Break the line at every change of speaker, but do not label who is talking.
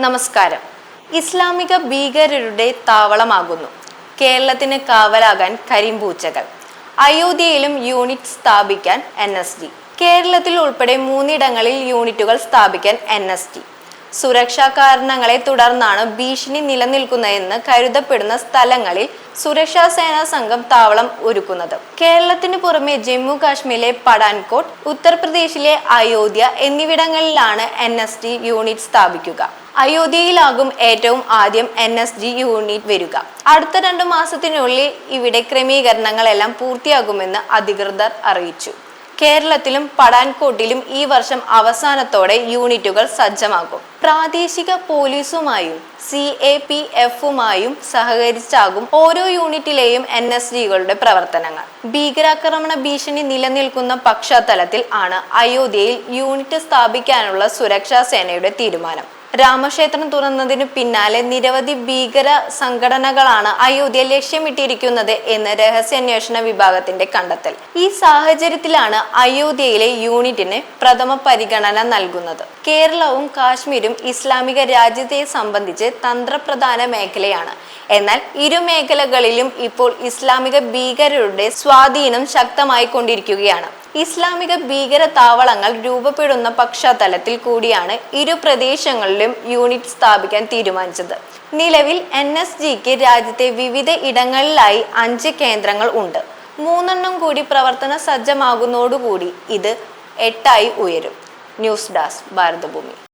നമസ്കാരം. ഇസ്ലാമിക ഭീകരരുടെ താവളമാകുന്നു. കേരളത്തിന് കാവലാകാൻ കരിമ്പൂച്ചകൾ. അയോധ്യയിലും യൂണിറ്റ് സ്ഥാപിക്കാൻ എൻ എസ് കേരളത്തിൽ ഉൾപ്പെടെ മൂന്നിടങ്ങളിൽ യൂണിറ്റുകൾ സ്ഥാപിക്കാൻ എൻ എസ് സുരക്ഷാ കാരണങ്ങളെ തുടർന്നാണ് ഭീഷണി നിലനിൽക്കുന്നതെന്ന് കരുതപ്പെടുന്ന സ്ഥലങ്ങളിൽ സുരക്ഷാ സേനാ സംഘം താവളം ഒരുക്കുന്നത്. കേരളത്തിന് പുറമെ ജമ്മു കാശ്മീരിലെ പഠാൻകോട്ട് ഉത്തർപ്രദേശിലെ അയോധ്യ എന്നിവിടങ്ങളിലാണ് എൻ എസ് ഡി യൂണിറ്റ് സ്ഥാപിക്കുക. അയോധ്യയിലാകും ഏറ്റവും ആദ്യം എൻ എസ് ജി യൂണിറ്റ് വരിക. അടുത്ത രണ്ടു മാസത്തിനുള്ളിൽ ഇവിടെ ക്രമീകരണങ്ങളെല്ലാം പൂർത്തിയാകുമെന്ന് അധികൃതർ അറിയിച്ചു. കേരളത്തിലും പടാൻകോട്ടിലും ഈ വർഷം അവസാനത്തോടെ യൂണിറ്റുകൾ സജ്ജമാകും. പ്രാദേശിക പോലീസുമായും സി എ പി എഫുമായും സഹകരിച്ചാകും ഓരോ യൂണിറ്റിലെയും എൻ എസ് ജികളുടെ പ്രവർത്തനങ്ങൾ. ഭീകരാക്രമണ ഭീഷണി നിലനിൽക്കുന്ന പശ്ചാത്തലത്തിൽ ആണ് അയോധ്യയിൽ യൂണിറ്റ് സ്ഥാപിക്കാനുള്ള സുരക്ഷാ സേനയുടെ തീരുമാനം. രാമക്ഷേത്രം തുറന്നതിനു പിന്നാലെ നിരവധി ഭീകര സംഘടനകളാണ് അയോധ്യ ലക്ഷ്യമിട്ടിരിക്കുന്നത് എന്ന് രഹസ്യാന്വേഷണ വിഭാഗത്തിന്റെ കണ്ടെത്തൽ. ഈ സാഹചര്യത്തിലാണ് അയോധ്യയിലെ യൂണിറ്റിന് പ്രഥമ പരിഗണന നൽകുന്നത്. കേരളവും കാശ്മീരും ഇസ്ലാമിക രാജ്യത്തെ സംബന്ധിച്ച് തന്ത്രപ്രധാന മേഖലയാണ്. എന്നാൽ ഇരു മേഖലകളിലും ഇപ്പോൾ ഇസ്ലാമിക ഭീകരരുടെ സ്വാധീനം ശക്തമായി കൊണ്ടിരിക്കുകയാണ്. ഇസ്ലാമിക ഭീകര താവളങ്ങൾ രൂപപ്പെടുന്ന പശ്ചാത്തലത്തിൽ കൂടിയാണ് ഇരു പ്രദേശങ്ങളിലും യൂണിറ്റ് സ്ഥാപിക്കാൻ തീരുമാനിച്ചത്. നിലവിൽ എൻ എസ് ജിക്ക് രാജ്യത്തെ വിവിധ ഇടങ്ങളിലായി അഞ്ച് കേന്ദ്രങ്ങൾ ഉണ്ട്. മൂന്നെണ്ണം കൂടി പ്രവർത്തന സജ്ജമാകുന്നതോടുകൂടി ഇത് എട്ടായി ഉയരും. News desk Bharathabhoomi.